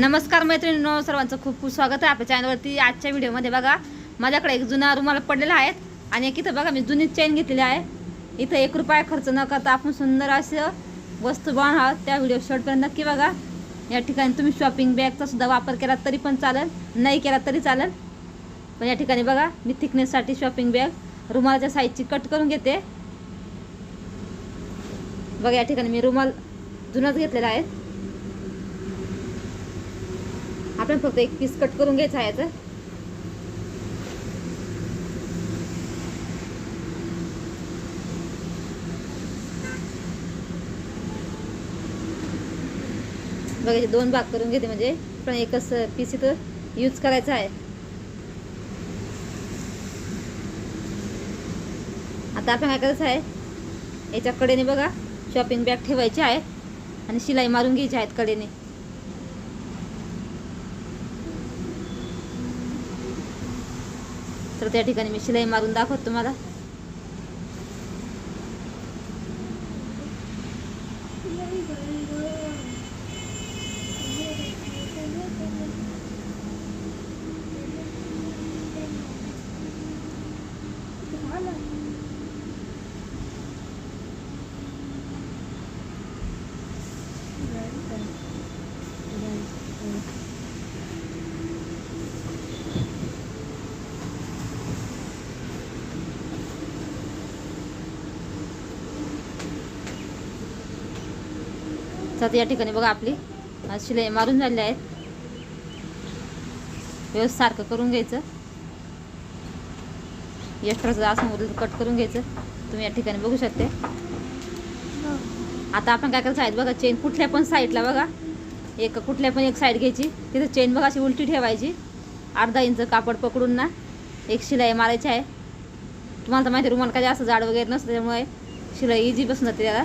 नमस्कार मैत्रिणींनो सर्वांचं खूप खूप स्वागत आहे आपल्या चॅनलवरती आजच्या व्हिडिओमध्ये बघा माझ्याकडे एक जुना रुमाल पडलेला आहे आणि एक इथं बघा मी जुनी चेन घेतलेली आहे. इथं एक रुपया खर्च न करता आपण सुंदर असं वस्तू बनवणार आहोत. त्या व्हिडिओ शॉर्टपर्यंत नक्की बघा. या ठिकाणी तुम्ही शॉपिंग बॅगचा सुद्धा वापर केला तरी पण चालेल नाही केला तरी चालेल. पण या ठिकाणी बघा मी थिकनेससाठी शॉपिंग बॅग रुमालाच्या साईजची कट करून घेते. बघा या ठिकाणी मी रुमाल जुनाच घेतलेला आहे. आपण फक्त एक पीस कट करून घ्यायचा आहे याचं. बघायचे दोन भाग करून घेते म्हणजे. पण एकच पीस इथं यूज करायचा आहे. आता आपण काय करायचं आहे? याच्या कडेने बघा शॉपिंग बॅग ठेवायची आहे. आणि शिलाई मारून घ्यायची आहेत कडेने. तर त्या ठिकाणी मी शिलाई मारून दाखवतो तुम्हाला. तर आता या ठिकाणी बघा आपली शिलाई मारून झालेली आहेत. व्यवस्थित सारखं करून घ्यायचं. एक्स्ट्राचं असं कट करून घ्यायचं. तुम्ही या ठिकाणी बघू शकते. आता आपण काय करायचं आहेत बघा चेन कुठल्या पण साईडला बघा. एक कुठल्या पण एक साईड घ्यायची. तिथं चेन बघा अशी उलटी ठेवायची. अर्धा इंच कापड पकडून ना एक शिलाई मारायची आहे. तुम्हाला तर माहिती रुमाल काय जास्त जाड वगैरे नसतं त्यामुळे शिलाई इझी बसून जाते त्याला.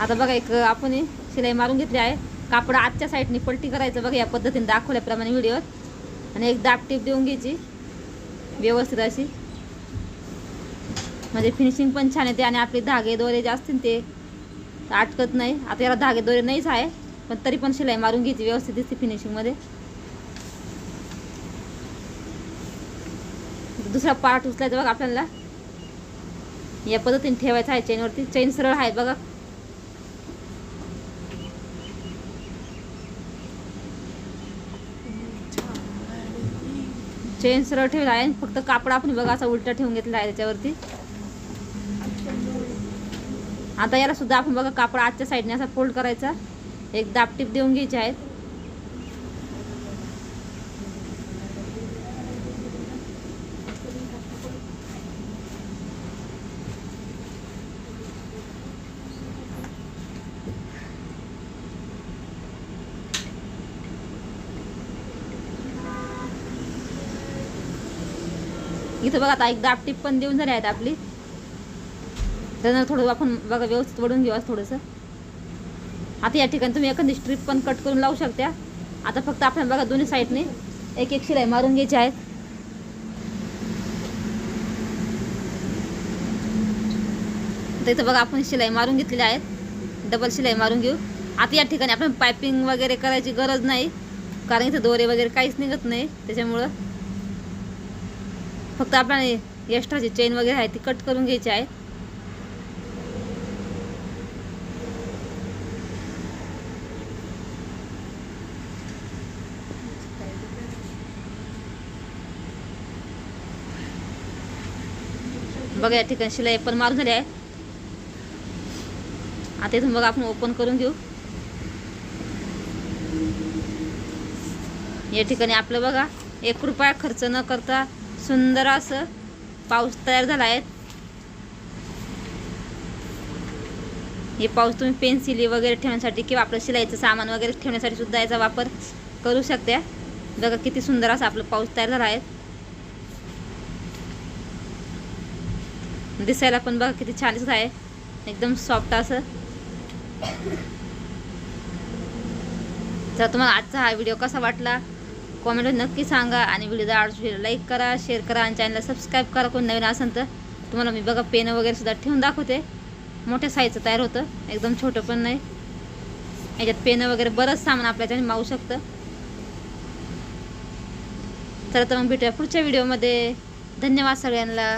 आता बघा एक आपण शिलाई मारून घेतली आहे. कापड आजच्या साईडने पलटी करायचं बघा या पद्धतीने दाखवल्याप्रमाणे व्हिडिओत. आणि एक दाब टीप देऊन घ्यायची. व्यवस्थित अशी. म्हणजे फिनिशिंग पण छान येते आणि आपले धागे दोरे जे असतील ते अटकत नाही. आता याला धागे दोरे नाहीच आहे पण तरी पण शिलाई मारून घ्यायची. व्यवस्थित दिसते फिनिशिंगमध्ये दुसरा पार्ट उचलायचा बघा आपल्याला. या पद्धतीने ठेवायचा आहे. चेनवरती चेन सरळ आहे बघा. चेन सरळ ठेवला आहे फक्त कापड आपण बघा असा उलटा ठेवून घेतला आहे त्याच्यावरती. आता याला सुद्धा आपण बघा कापड आजच्या साईडने असा फोल्ड करायचा. एक दापटीप देऊन घ्यायचे आहेत. इथं बघा आता एक दापटीप पण देऊन झाली आहेत आपली. त्यानं थोडं आपण बघा व्यवस्थित वडून घेऊ आज थोडंसं. आता या ठिकाणी तुम्ही एखादी स्ट्रीप पण कट करून लावू शकता. आता फक्त आपण बघा दोन्ही साईडने एक एक शिलाई मारून घ्यायची आहेत. तर इथं बघा आपण शिलाई मारून घेतलेली आहेत. डबल शिलाई मारून घेऊ. आता या ठिकाणी आपण पायपिंग वगैरे करायची गरज नाही. कारण इथं दोरे वगैरे काहीच निघत नाही. त्याच्यामुळं फक्त आपल्याला एक्स्ट्राची चेन वगैरे आहे ती कट करून घ्यायची आहे. बघा या ठिकाणी शिलाई पण मारून झाली आहे. आता इथून बघा आपण ओपन करून घेऊ. या ठिकाणी आपलं बघा एक रुपया खर्च न करता सुंदर असं पाऊस तयार झाला आहे हे पाऊस तुम्ही पेन्सिली वगैरे ठेवण्यासाठी किंवा आपलं शिलाईचं सामान वगैरे ठेवण्यासाठी सुद्धा याचा वापर करू शकते. बघा किती सुंदर असं आपलं पाऊस तयार झाला आहे. दिसायला पण बघा किती छान दिसत आहे. एकदम सॉफ्ट असं. तर तुम्हाला आजचा हा व्हिडिओ कसा वाटला कॉमेंट नक्की सांगा आणि व्हिडिओ आवडतो लाईक करा शेअर करा आणि चॅनलला सबस्क्राईब करा. कोण नवीन असेल तर तुम्हाला मी बघा पेन वगैरे सुद्धा ठेवून दाखवते. मोठ्या साईजचं तयार होतं. एकदम छोटं पण नाही. याच्यात पेनं वगैरे बरंच सामान आपल्याच्याने मावू शकतं. तर मग भेटूया पुढच्या व्हिडिओमध्ये धन्यवाद सगळ्यांना.